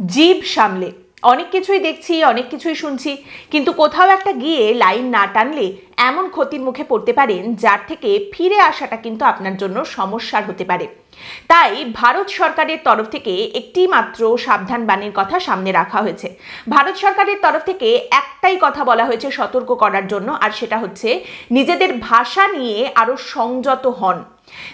জীব সামলে। অনেক কিছুই দেখছি, অনেক কিছুই শুনছি, কিন্তু কোথাও একটা গিয়ে লাইন না টানলে এমন ক্ষতির মুখে পড়তে পারেন যার থেকে ফিরে আসাটা কিন্তু আপনার জন্য সমস্যার হতে পারে। তাই ভারত সরকারের তরফ থেকে একটি মাত্র সাবধান বাণীর কথা সামনে রাখা হয়েছে। ভারত সরকারের তরফ থেকে একটাই কথা বলা হয়েছে সতর্ক করার জন্য, আর সেটা হচ্ছে নিজেদের ভাষা নিয়ে আরও সংযত হন।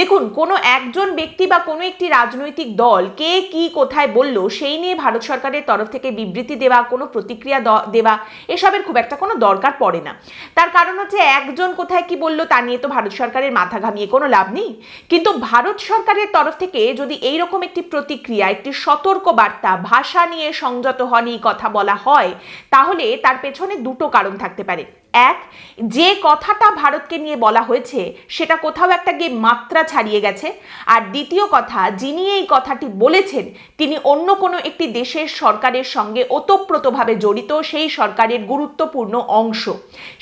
দেখুন, কোনো একজন ব্যক্তি বা কোনো একটি রাজনৈতিক দল কে কি কোথায় বলল, সেই নিয়ে ভারত সরকারের তরফ থেকে বিবৃতি দেওয়া, কোনো প্রতিক্রিয়া দেওয়া, এসবের খুব একটা কোনো দরকার পড়ে না। তার কারণ হচ্ছে একজন কোথায় কি বলল তা নিয়ে তো ভারত সরকারের মাথা ঘামিয়ে কোনো লাভ নেই। কিন্তু ভারত সরকারের তরফ থেকে যদি এই রকম একটি প্রতিক্রিয়া, একটি সতর্ক বার্তা ভাষা নিয়ে সংযত হন কথা বলা হয়, তাহলে তার পেছনে দুটো কারণ থাকতে পারে। এক, যে কথাটা ভারতকে নিয়ে বলা হয়েছে, সেটা কোথাও একটা গিয়ে মাত্রা ছাড়িয়ে গেছে। আর দ্বিতীয় কথা, যিনি এই কথাটি বলেছেন, তিনি অন্য কোনো একটি দেশের সরকারের সঙ্গে ওতপ্রোতভাবে জড়িত, সেই সরকারের গুরুত্বপূর্ণ অংশ।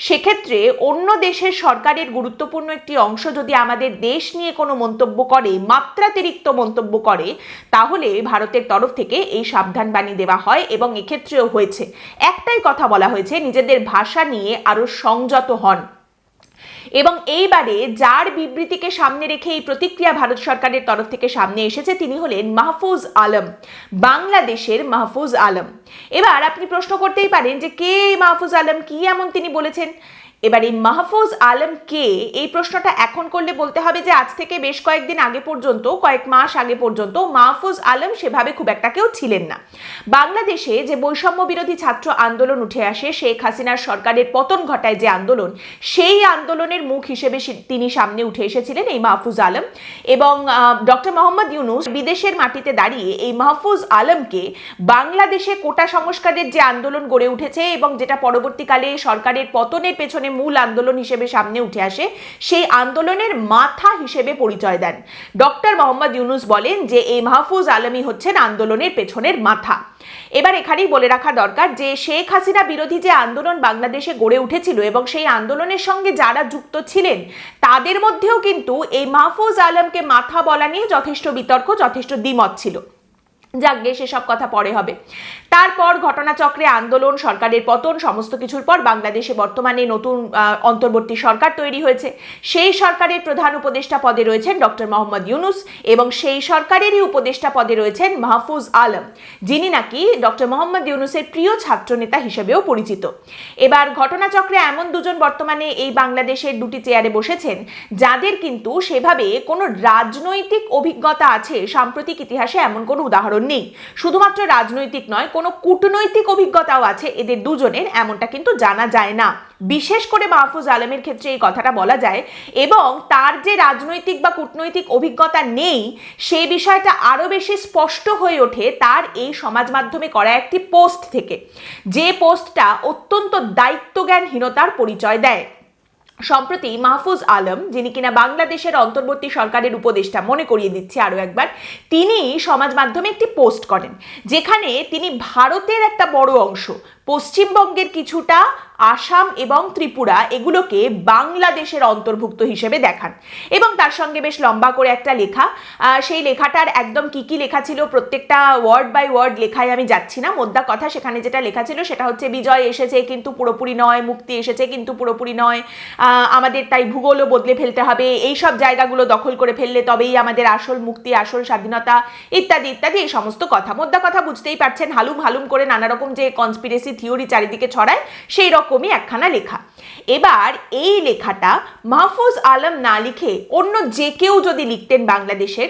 সেক্ষেত্রে অন্য দেশের সরকারের গুরুত্বপূর্ণ একটি অংশ যদি আমাদের দেশ নিয়ে কোনো মন্তব্য করে, মাত্রাতিরিক্ত মন্তব্য করে, তাহলে ভারতের তরফ থেকে এই সাবধান বাণী দেওয়া হয় এবং এক্ষেত্রেও হয়েছে। একটাই কথা বলা হয়েছে, নিজেদের ভাষা নিয়ে সংযত হন। এবং এইবারে যার বিবৃতিকে সামনে রেখে এই প্রতিক্রিয়া ভারত সরকারের তরফ থেকে সামনে এসেছে, তিনি হলেন মাহফুজ আলম, বাংলাদেশের মাহফুজ আলম। এবার আপনি প্রশ্ন করতেই পারেন যে কে মাহফুজ আলম, কি এমন তিনি বলেছেন? এবার এই মাহফুজ আলম কে? এই প্রশ্নটা এখন করলে বলতে হবে যে আজ থেকে বেশ কয়েকদিন আগে পর্যন্ত, কয়েক মাস আগে পর্যন্ত মাহফুজ আলম সেভাবে খুব একটা কেউ ছিলেন না। বাংলাদেশে যে বৈষম্য বিরোধী ছাত্র আন্দোলন উঠে আসে, শেখ হাসিনার সরকারের পতন ঘটায় যে আন্দোলন, সেই আন্দোলনের মুখ হিসেবে তিনি সামনে উঠে এসেছিলেন এই মাহফুজ আলম। এবং ডক্টর মোহাম্মদ ইউনুস বিদেশের মাটিতে দাঁড়িয়ে এই মাহফুজ আলমকে বাংলাদেশে কোটা সংস্কারের যে আন্দোলন গড়ে উঠেছে এবং যেটা পরবর্তীকালে সরকারের পতনের পেছনে মূল আন্দোলন হিসেবে সামনে উঠে আসে, সেই আন্দোলনের মাথা হিসেবে পরিচয় দেন। ডক্টর মোহাম্মদ ইউনুস বলেন যে, এই মাহফুজ আলমী হচ্ছেন আন্দোলনের পেছনের মাথা। এবার এখানেই বলে রাখা দরকার যে, শেখ হাসিনা বিরোধী যে আন্দোলন বাংলাদেশে গড়ে উঠেছিল এবং সেই আন্দোলনের সঙ্গে যারা যুক্ত ছিলেন, তাদের মধ্যেও কিন্তু এই মাহফুজ আলমকে মাথা বলা নিয়ে যথেষ্ট বিতর্ক, যথেষ্ট দ্বিমত ছিল। যাকগে সেসব কথা পরে হবে। তারপর ঘটনাচক্রে আন্দোলন, সরকারের পতন, সমস্ত কিছুর পর বাংলাদেশে বর্তমানে নতুন অন্তর্বর্তী সরকার তৈরি হয়েছে। সেই সরকারের প্রধান উপদেষ্টা পদে রয়েছেন ডক্টর মোহাম্মদ ইউনুস এবং সেই সরকারেরই উপদেষ্টা পদে রয়েছেন মাহফুজ আলম, যিনি নাকি ডক্টর মোহাম্মদ ইউনুসের প্রিয় ছাত্রনেতা হিসেবেও পরিচিত। এবার ঘটনাচক্রে এমন দুজন বর্তমানে এই বাংলাদেশের দুটি চেয়ারে বসেছেন, যাদের কিন্তু সেভাবে কোনো রাজনৈতিক অভিজ্ঞতা আছে, সাম্প্রতিক ইতিহাসে এমন কোনো উদাহরণ নেই। শুধুমাত্র রাজনৈতিক নয়, কোনো কূটনৈতিক অভিজ্ঞতাও আছে। এদের দুজনের এমনটা কিন্তু জানা যায় না। বিশেষ করে মাহফুজ আলমের ক্ষেত্রে এই কথাটা বলা যায় এবং তার যে রাজনৈতিক বা কূটনৈতিক অভিজ্ঞতা নেই সেই বিষয়টা আরও বেশি স্পষ্ট হয়ে ওঠে তার এই সমাজ মাধ্যমে করা একটি পোস্ট থেকে। যে পোস্টটা অত্যন্ত দায়িত্বজ্ঞানহীনতার পরিচয় দেয়। সম্প্রতি মাহফুজ আলম, যিনি কিনা বাংলাদেশের অন্তর্বর্তী সরকারের উপদেষ্টা মনে করিয়ে দিচ্ছি আরও একবার, তিনি সমাজ মাধ্যমে একটি পোস্ট করেন, যেখানে তিনি ভারতের একটা বড় অংশ পশ্চিমবঙ্গের কিছুটা আসাম এবং ত্রিপুরা এগুলোকে বাংলাদেশের অন্তর্ভুক্ত হিসেবে দেখান। এবং তার সঙ্গে বেশ লম্বা করে একটা লেখা। সেই লেখাটার একদম কি কি লেখা ছিল, প্রত্যেকটা ওয়ার্ড বাই ওয়ার্ড লেখায় আমি যাচ্ছি না। মোদ্দা কথা সেখানে যেটা লেখা ছিল সেটা হচ্ছে, বিজয় এসেছে কিন্তু পুরোপুরি নয়, মুক্তি এসেছে কিন্তু পুরোপুরি নয়। আমাদের তাই ভূগোলও বদলে ফেলতে হবে। এই সব জায়গাগুলো দখল করে ফেললে তবেই আমাদের আসল মুক্তি, আসল স্বাধীনতা ইত্যাদি ইত্যাদি এই সমস্ত কথা। মোদ্দা কথা বুঝতেই পারছেন, হালুম হালুম করে নানা রকম যে কনস্পিরেসি থিওরি চারিদিকে ছড়ায়, সেই রকমই একখানা লেখা। এবার এই লেখাটা মাহফুজ আলম না লিখে অন্য যে কেউ যদি লিখতেন বাংলাদেশের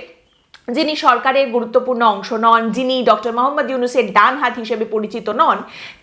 যিনি সরকারের গুরুত্বপূর্ণ অংশ নন, যিনি ডক্টর মোহাম্মদ ইউনুসের ডান হাত হিসেবে পরিচিত নন,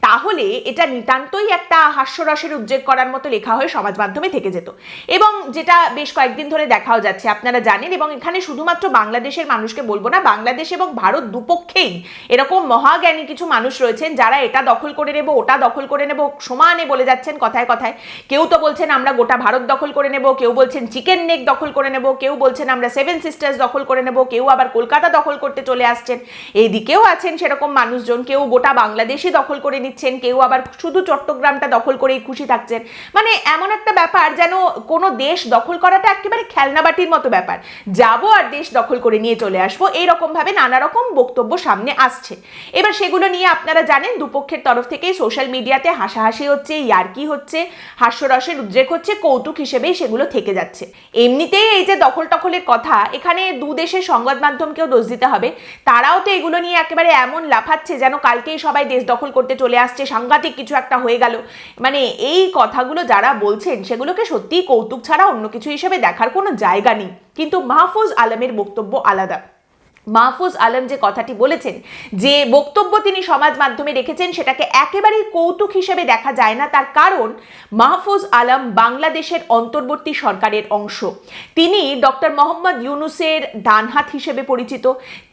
তাহলে এটা নিতান্তই একটা হাস্যরসের উদ্রেক করার মতো লেখা হয়ে সমাজ মাধ্যমে থেকে যেত। এবং যেটা বেশ কয়েকদিন ধরে দেখাও যাচ্ছে, আপনারা জানেন এবং এখানে শুধুমাত্র বাংলাদেশের মানুষকে বলব না, বাংলাদেশ এবং ভারত দুপক্ষেই এরকম মহাজ্ঞানী কিছু মানুষ রয়েছেন যারা এটা দখল করে নেব, ওটা দখল করে নেব, সমানে বলে যাচ্ছেন কথায় কথায়। কেউ তো বলছেন আমরা গোটা ভারত দখল করে নেব, কেউ বলছেন চিকেন নেক দখল করে নেব, কেউ বলছেন আমরা সেভেন সিস্টার্স দখল করে নেব, কেউ আবার কলকাতা দখল করতে চলে আসছেন। এইদিকেও আছেন সেরকম মানুষজন। কেউ গোটা বাংলাদেশই দখল করে নিচ্ছেন, কেউ আবার শুধু চট্টগ্রামটা দখল করেই খুশি থাকছেন। মানে এমন একটা ব্যাপার যেন কোনো দেশ দখল করাটা একেবারে খেলনাবাটির মতো ব্যাপার। যাব আর দেশ দখল করে নিয়ে চলে আসব। এইরকম ভাবে নানা রকম বক্তব্য সামনে আসছে। এবার সেগুলো নিয়ে আপনারা জানেন, দুপক্ষের তরফ থেকেই সোশ্যাল মিডিয়াতে হাসাহাসি হচ্ছে, ইয়ার্কি হচ্ছে, হাস্যরসের উদ্রেক হচ্ছে, কৌতুক হিসেবেই সেগুলো থেকে যাচ্ছে। এমনিতেই এই যে দখল টখলের কথা, এখানে দু দেশের সংবাদ মাধ্যমকেও দোষ দিতে হবে। তারাও তো এগুলো নিয়ে একেবারে এমন লাফাচ্ছে যেন কালকেই সবাই দেশ দখল করতে চলে আসছে। সাংঘাতিক কিছু একটা হয়ে গেল। মানে এই কথাগুলো যারা বলছেন, সেগুলোকে সত্যিই কৌতুক ছাড়া অন্য কিছু হিসেবে দেখার কোনো জায়গা নেই। কিন্তু মাহফুজ আলমের বক্তব্য আলাদা। মাহফুজ আলম যে কথাটি বলেছেন, যে বক্তব্য তিনি সমাজ মাধ্যমে রেখেছেন সেটাকে একেবারেই কৌতুক হিসেবে দেখা যায় না। তার কারণ মাহফুজ আলম বাংলাদেশের অন্তর্বর্তী সরকারের অংশ। তিনি ডক্টর মোহাম্মদ ইউনুসের ডানহাত হিসেবে পরিচিত।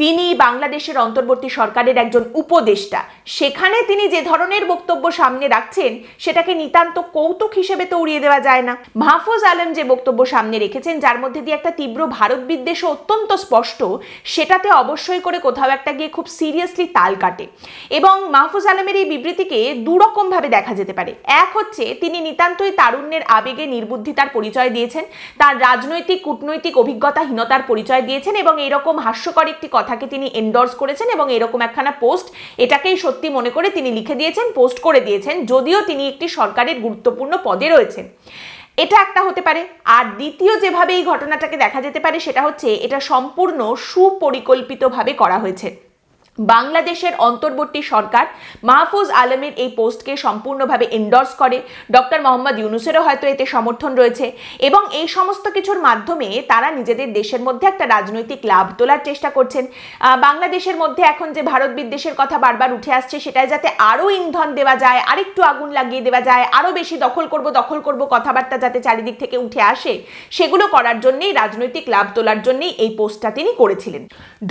তিনি বাংলাদেশের অন্তর্বর্তী সরকারের একজন উপদেষ্টা। সেখানে তিনি যে ধরনের বক্তব্য সামনে রাখছেন, সেটাকে নিতান্ত কৌতুক হিসেবে তো উড়িয়ে দেওয়া যায় না। মাহফুজ আলম যে বক্তব্য সামনে রেখেছেন, যার মধ্যে দিয়ে একটা তীব্র ভারত বিদ্বেষ অত্যন্ত স্পষ্ট, সেটা সেটাতে অবশ্যই করে কোথাও একটা গিয়ে খুব সিরিয়াসলি তাল কাটে। এবং মাহফুজ আলমের এই বিবৃতিকে দুরকমভাবে দেখা যেতে পারে। এক হচ্ছে, তিনি নিতান্তই তারুণ্যের আবেগে নির্বুদ্ধিতার পরিচয় দিয়েছেন, তার রাজনৈতিক, কূটনৈতিক অভিজ্ঞতাহীনতার পরিচয় দিয়েছেন এবং এরকম হাস্যকর একটি কথাকে তিনি এন্ডোর্স করেছেন এবং এরকম একখানা পোস্ট এটাকেই সত্যি মনে করে তিনি লিখে দিয়েছেন পোস্ট করে দিয়েছেন, যদিও তিনি একটি সরকারের গুরুত্বপূর্ণ পদে রয়েছেন। এটা একটা হতে পারে। আর দ্বিতীয় যেভাবে এই ঘটনাটাকে দেখা যেতে পারে সেটা হচ্ছে এটা সম্পূর্ণ সুপরিকল্পিতভাবে করা হয়েছে। বাংলাদেশের অন্তর্বর্তী সরকার মাহফুজ আলমের এই পোস্টকে সম্পূর্ণভাবে এন্ডর্স করে। ডক্টর মোহাম্মদ ইউনুসেরও হয়তো এতে সমর্থন রয়েছে এবং এই সমস্ত কিছুর মাধ্যমে তারা নিজেদের দেশের মধ্যে একটা রাজনৈতিক লাভ তোলার চেষ্টা করছেন। বাংলাদেশের মধ্যে এখন যে ভারত বিদ্বেষের কথা বারবার উঠে আসছে সেটাই যাতে আরও ইন্ধন দেওয়া যায়, আরেকটু আগুন লাগিয়ে দেওয়া যায়, আরও বেশি দখল করব দখল করব কথাবার্তা যাতে চারিদিক থেকে উঠে আসে, সেগুলো করার জন্যেই রাজনৈতিক লাভ তোলার জন্যেই এই পোস্টটা তিনি করেছিলেন।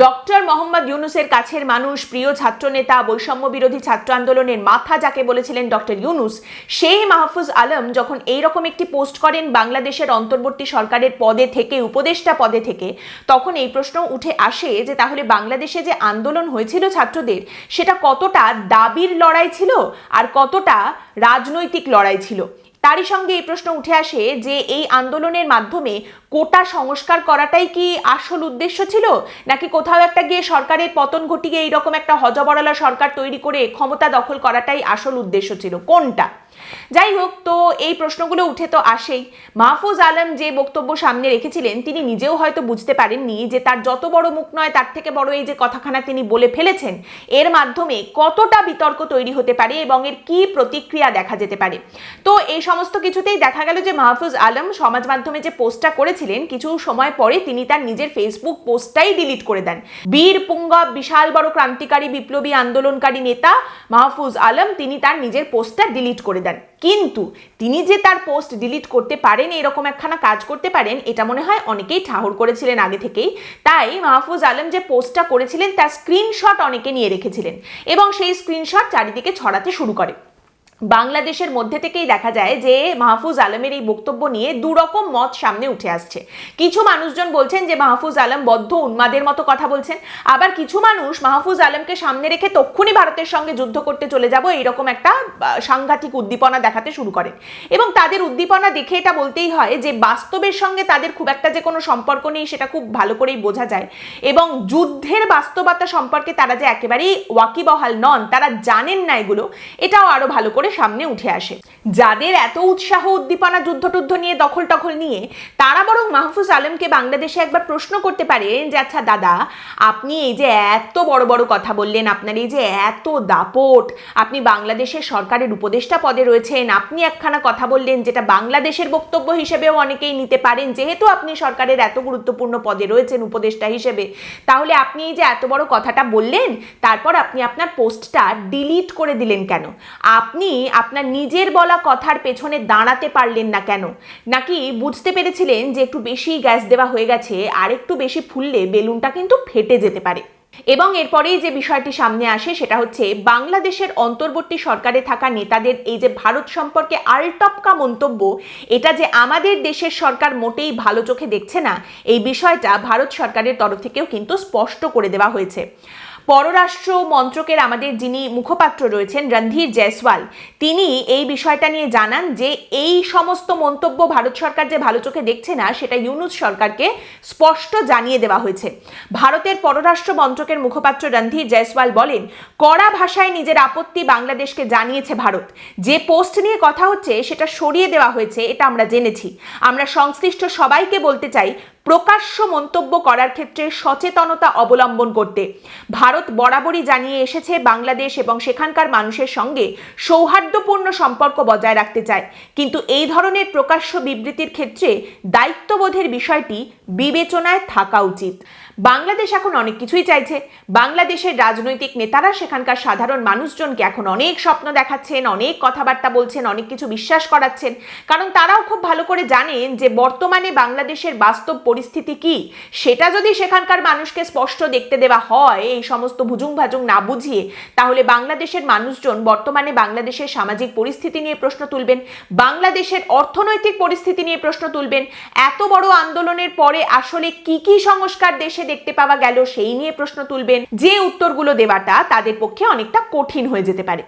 ডক্টর মোহাম্মদ ইউনুসের কাছের মানুষ প্রিয় ছাত্রনেতা, বৈষম্য বিরোধী ছাত্র আন্দোলনের মাথা যাকে বলেছিলেন ডক্টর ইউনুস, সেই মাহফুজ আলম যখন এই রকম একটি পোস্ট করেন বাংলাদেশের অন্তর্বর্তী সরকারের পদে থেকে, উপদেষ্টা পদে থেকে, তখন এই প্রশ্ন উঠে আসে যে, তাহলে বাংলাদেশে যে আন্দোলন হয়েছিল ছাত্রদের, সেটা কতটা দাবির লড়াই ছিল আর কতটা রাজনৈতিক লড়াই ছিল? তারই সঙ্গে এই প্রশ্ন উঠে আসে যে, এই আন্দোলনের মাধ্যমে কোটা সংস্কার করাটাই কি আসল উদ্দেশ্য ছিল? নাকি কোথাও একটা গিয়ে সরকারের পতন ঘটিয়ে এইরকম একটা হজবরলা সরকার তৈরি করে ক্ষমতা দখল করাটাই আসল উদ্দেশ্য ছিল? কোনটা? যাই হোক, তো এই প্রশ্নগুলো উঠে তো আসেই। মাহফুজ আলম যে বক্তব্য সামনে রেখেছিলেন, তিনি নিজেও হয়তো বুঝতে পারেননি যে তার যত বড় মুখ নয়, তার থেকে বড় এই যে কথাখানা তিনি বলে ফেলেছেন, এর মাধ্যমে কতটা বিতর্ক তৈরি হতে পারে এবং এর কি প্রতিক্রিয়া দেখা যেতে পারে? তো এই সমস্ত কিছুতেই দেখা গেল যে মাহফুজ আলম সমাজ মাধ্যমে যে পোস্টটা করেছিলেন কিছু সময় পরে তিনি তার নিজের ফেসবুক পোস্টটাই ডিলিট করে দেন। বীর পুঙ্গব বিশাল, বড় ক্রান্তিকারী, বিপ্লবী, আন্দোলনকারী নেতা মাহফুজ আলম তিনি তার নিজের পোস্টটা ডিলিট করে দেন। কিন্তু তিনি যে তার পোস্ট ডিলিট করতে পারেন, এরকম একখানা কাজ করতে পারেন, এটা মনে হয় অনেকেই ঠাহর করেছিলেন আগে থেকেই। তাই মাহফুজ আলম যে পোস্টটা করেছিলেন, তার স্ক্রিনশট অনেকে নিয়ে রেখেছিলেন এবং সেই স্ক্রিনশট চারিদিকে ছড়াতে শুরু করে। বাংলাদেশের মধ্যে থেকেই দেখা যায় যে মাহফুজ আলমের এই বক্তব্য নিয়ে দুরকম মত সামনে উঠে আসছে। কিছু মানুষজন বলছেন যে মাহফুজ আলম বদ্ধ উন্মাদের মতো কথা বলছেন। আবার কিছু মানুষ মাহফুজ আলমকে সামনে রেখে তক্ষুনি ভারতের সঙ্গে যুদ্ধ করতে চলে যাব এইরকম একটা সাংঘাতিক উদ্দীপনা দেখাতে শুরু করেন। এবং তাদের উদ্দীপনা দেখে এটা বলতেই হয় যে বাস্তবের সঙ্গে তাদের খুব একটা যে কোনো সম্পর্ক নেই সেটা খুব ভালো করেই বোঝা যায়। এবং যুদ্ধের বাস্তবতা সম্পর্কে তারা যে একেবারেই ওয়াকিবহাল নন, তারা জানেন না এগুলো, এটাও আরও ভালো করে সামনে উঠে আসে। যাদের এত উৎসাহ উদ্দীপনা যুদ্ধ টুদ্ধ নিয়ে দখল টখল নিয়ে, তারা বরং মাহফুজ আলমকে বাংলাদেশে একবার প্রশ্ন করতে পারে যে আচ্ছা দাদা, আপনি এই যে এত বড় বড় কথা বললেন, আপনার এই যে এত দাপট, আপনি বাংলাদেশের সরকারের উপদেষ্টা পদে রয়েছেন, আপনি একখানা কথা বললেন যেটা বাংলাদেশের বক্তব্য হিসেবেও অনেকেই নিতে পারেন, যেহেতু আপনি সরকারের এত গুরুত্বপূর্ণ পদে রয়েছেন উপদেষ্টা হিসেবে, তাহলে আপনি এই যে এত বড় কথাটা বললেন, তারপর আপনি আপনার পোস্টটা ডিলিট করে দিলেন কেন? আপনি আপনার নিজের বলা কথার পেছনে দাঁড়াতে পারলেন না কেন? নাকি বুঝতে পেরেছিলেন যে একটু বেশি গ্যাস দেওয়া হয়ে গেছে, আর একটু বেশি ফুললে বেলুনটা কিন্তু ফেটে যেতে পারে। এবং এরপরেই যে বিষয়টি সামনে আসে সেটা হচ্ছে, বাংলাদেশের অন্তর্বর্তী সরকারে থাকা নেতাদের এই যে ভারত সম্পর্কে আলটপকা মন্তব্য, এটা যে আমাদের দেশের সরকার মোটেই ভালো চোখে দেখছে না, এই বিষয়টা ভারত সরকারের তরফ থেকেও কিন্তু স্পষ্ট করে দেওয়া হয়েছে। পররাষ্ট্র মন্ত্রকের আমাদের যিনি মুখপাত্র রয়েছেন রণধীর জয়সওয়াল, তিনি এই বিষয়টা নিয়ে জানান যে এই সমস্ত মন্তব্য ভারত সরকার যে ভালো চোখে দেখছে না, সেটা ইউনুস সরকারকে স্পষ্ট জানিয়ে দেওয়া হয়েছে। ভারতের পররাষ্ট্র মন্ত্রকের মুখপাত্র রণধীর জয়সওয়াল বলেন, কড়া ভাষায় নিজের আপত্তি বাংলাদেশকে জানিয়েছে ভারত। যে পোস্ট নিয়ে কথা হচ্ছে, সেটা সরিয়ে দেওয়া হয়েছে, এটা আমরা জেনেছি। আমরা সংশ্লিষ্ট সবাইকে বলতে চাই প্রকাশ্য মন্তব্য করার ক্ষেত্রে সচেতনতা অবলম্বন করতে। ভারত বরাবরই জানিয়ে এসেছে বাংলাদেশ এবং সেখানকার মানুষের সঙ্গে সৌহার্দ্যপূর্ণ সম্পর্ক বজায় রাখতে চায়। কিন্তু এই ধরনের প্রকাশ্য বিবৃতির ক্ষেত্রে দায়িত্ববোধের বিষয়টি বিবেচনায় থাকা উচিত। বাংলাদেশ এখন অনেক কিছুই চাইছে। বাংলাদেশের রাজনৈতিক নেতারা সেখানকার সাধারণ মানুষজনকে এখন অনেক স্বপ্ন দেখাচ্ছেন, অনেক কথাবার্তা বলছেন, অনেক কিছু বিশ্বাস করাচ্ছেন। কারণ তারাও খুব ভালো করে জানেন যে বর্তমানে বাংলাদেশের বাস্তব পরিস্থিতি কি। সেটা যদি সেখানকার মানুষকে স্পষ্ট দেখতে দেওয়া হয়, এই সমস্ত ভুজুং ভাজুং না বুঝিয়ে, তাহলে বাংলাদেশের মানুষজন বর্তমানে বাংলাদেশের সামাজিক পরিস্থিতি নিয়ে প্রশ্ন তুলবেন, বাংলাদেশের অর্থনৈতিক পরিস্থিতি নিয়ে প্রশ্ন তুলবেন। এত বড় আন্দোলনের পরে আসলে কি কি সংস্কার দেশে দেখতে পাওয়া গেল, সেই নিয়ে প্রশ্ন তুলবেন। যে উত্তরগুলো দেওয়াটা তাদের পক্ষে অনেকটা কঠিন হয়ে যেতে পারে।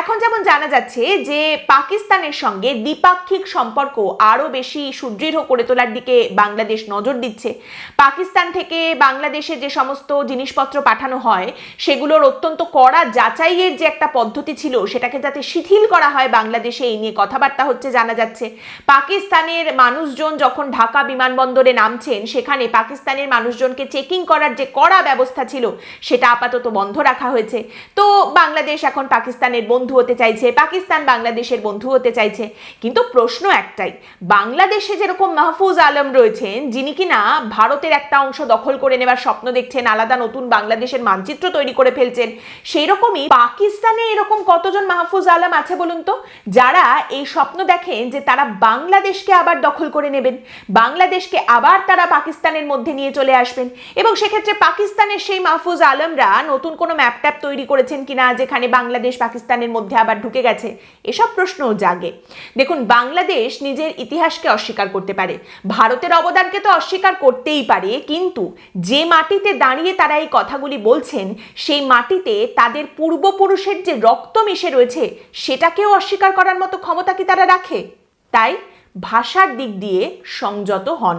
এখন যেমন জানা যাচ্ছে যে, পাকিস্তানের সঙ্গে দ্বিপাক্ষিক সম্পর্ক আরও বেশি সুদৃঢ় করে তোলার দিকে বাংলাদেশ নজর দিচ্ছে। পাকিস্তান থেকে বাংলাদেশে যে সমস্ত জিনিসপত্র পাঠানো হয়, সেগুলোর অত্যন্ত কড়া যাচাইয়ের যে একটা পদ্ধতি ছিল, সেটাকে যাতে শিথিল করা হয় বাংলাদেশে, এই নিয়ে কথাবার্তা হচ্ছে, জানা যাচ্ছে। পাকিস্তানের মানুষজন যখন ঢাকা বিমানবন্দরে নামছেন, সেখানে পাকিস্তানের মানুষজনকে চেকিং করার যে কড়া ব্যবস্থা ছিল, সেটা আপাতত বন্ধ রাখা হয়েছে। তো বাংলাদেশ এখন পাকিস্তানের বন্ধু হতে চাইছে, পাকিস্তান বাংলাদেশের বন্ধু হতে চাইছে। কিন্তু প্রশ্ন একটাই, বাংলাদেশে যেরকম মাহফুজ আলম রয়েছেন, যিনি কিনা ভারতের একটা অংশ দখল করে নেবার স্বপ্ন দেখছেন, আলাদা নতুন বাংলাদেশের মানচিত্র তৈরি করে ফেলছেন সেই রকমই পাকিস্তানে এরকম কতজন মাহফুজ আলম আছে বলুন তো? যারা এই স্বপ্ন দেখেন যে তারা বাংলাদেশকে আবার দখল করে নেবেন, বাংলাদেশকে আবার তারা পাকিস্তানের মধ্যে নিয়ে চলে আসবেন এবং সেক্ষেত্রে পাকিস্তানের সেই মাহফুজ আলমরা নতুন কোনো ম্যাপ ট্যাপ তৈরি করেছেন কিনা, যেখানে বাংলাদেশ পাকিস্তানের মধ্যে আবার ঢুকে গেছে, এসব প্রশ্নও জাগে। দেখুন, বাংলাদেশ নিজের ইতিহাসকে অস্বীকার করতে পারে। ভারতের অবদানকে তো অস্বীকার করতেই পারে, কিন্তু যে মাটিতে দাঁড়িয়ে তারা এই কথাগুলি বলছেন, সেই মাটিতে তাদের পূর্বপুরুষের যে রক্ত মিশে রয়েছে, সেটাকেও অস্বীকার করার মতো ক্ষমতা কি তারা রাখে? তাই ভাষার দিক দিয়ে সংযত হন।